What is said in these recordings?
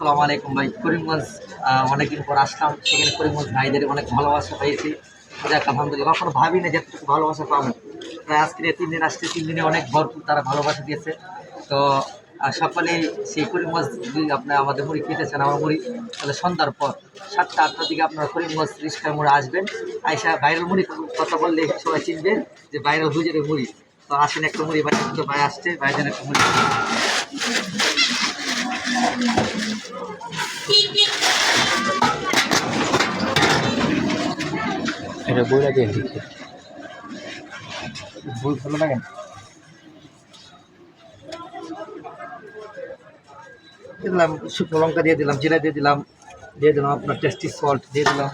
আসসালামু আলাইকুম ভাই। করিমগঞ্জ অনেকদিন পর আসলাম। সেখানে করিমগঞ্জ ভাইদের অনেক ভালোবাসা পেয়েছি যাক, আলহামদুলিল্লাহ। কখনো ভাবি না যেটুকু ভালোবাসা পাবো। প্রায় আজকে তিন দিন আসছে। তিন দিনে অনেক ভরপুর তারা ভালোবাসা দিয়েছে। তো সকালে সেই করিমগঞ্জ যদি আপনার আমাদের মুড়ি খেতেছেন, আমার মুড়ি। তাহলে সন্ধ্যার পর সাতটা, আটটার দিকে আপনারা করিমগঞ্জ রিক্সার মোড়ে আসবেন। আইসা ভাইরাল মুড়ি কথা বললে সবাই চিনবে যে ভাইরাল হুজুরের মুড়ি। তো আসেন একটা মুড়ি ভাই ভাই আসছে ভাইদের একটা মুড়ি। এটা বইটা দিয়ে দিচ্ছি ভুল ভালো লাগে দিলাম, শুকনো লঙ্কা দিয়ে দিলাম, জিরা দিয়ে দিলাম দিয়ে দিলাম আপনার টেস্টি সল্ট দিয়ে দিলাম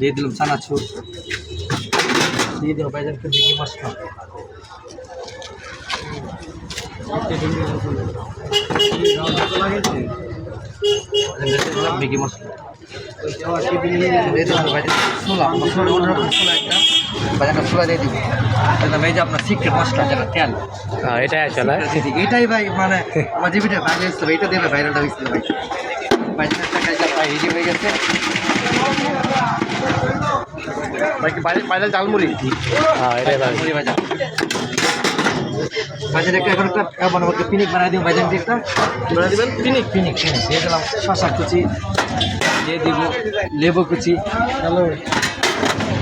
দিয়ে দিলাম চানাচুর, দিয়ে দিলাম বাইজান মিকি মশলা। মিকি মশলা এটা হ্যাঁ এটা আসলে এটাই ভাই মানে আমার ভিডিও ভাইরাল এইটা দিয়ে ভাইরালটা হয়েছিল ভাই। বাইরে বাইরে জালমুড়ি হ্যাঁ এটাই ভালো ভাজা বাজার একটা এখন একটা মনে আমাকে পিনিক বানাই বাজার দিয়ে একটা। বানাই দিবেন? পিনিক পিনিক পিনিক। দিয়ে দিলাম শশা কুচি দিয়ে দিব লেবু কুচি হ্যালো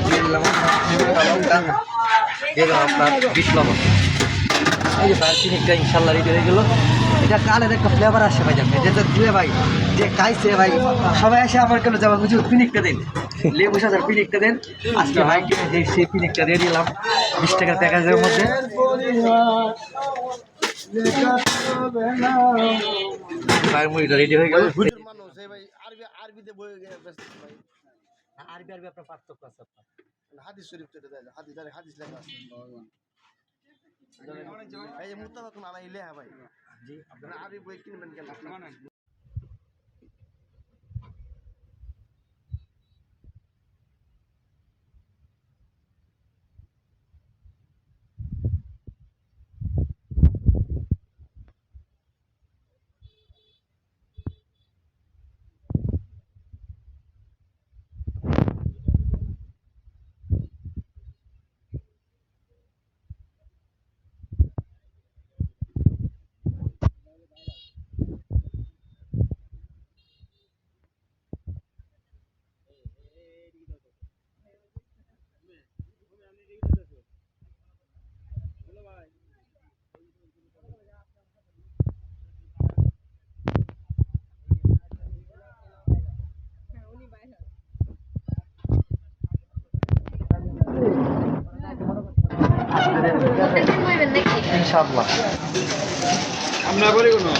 দিয়ে দিলাম দিয়ে দিলাম আপনার বিট লবণ। এই যে ভাই পিনিকটা ইনশাল্লাহ রেডি হয়ে গেলো। এটা কালের একটা ফ্লেভার আসে ভাই জানবে যেটা দুয়ে ভাই যে খাইছে ভাই সবাই এসে আমার কেন যাব বুঝু পিনিকটা দিন। লেবু সাদার পিনিকটা দেন। আজকে ভাই কিনে যে সেই পিনিকটা দিয়ে দিলাম। বিশ টাকার প্যাকেজের মধ্যে। ভাইয়ের মুড়িটা রেডি হয়ে গেল। হুজুর আরবি আরবিতে বই আরবি আরবি আপনার পার্থক্য আছে আপনার। হাদিস শরীফ তো এটা হাদিস হাদিস লেখা আছে। এই যে মুতাবাকুন আলাইহি লেখা ভাই। জি আপনারা বই কিনবেন কেন ইনশাআল্লাহ। আমরা বলি কোনো?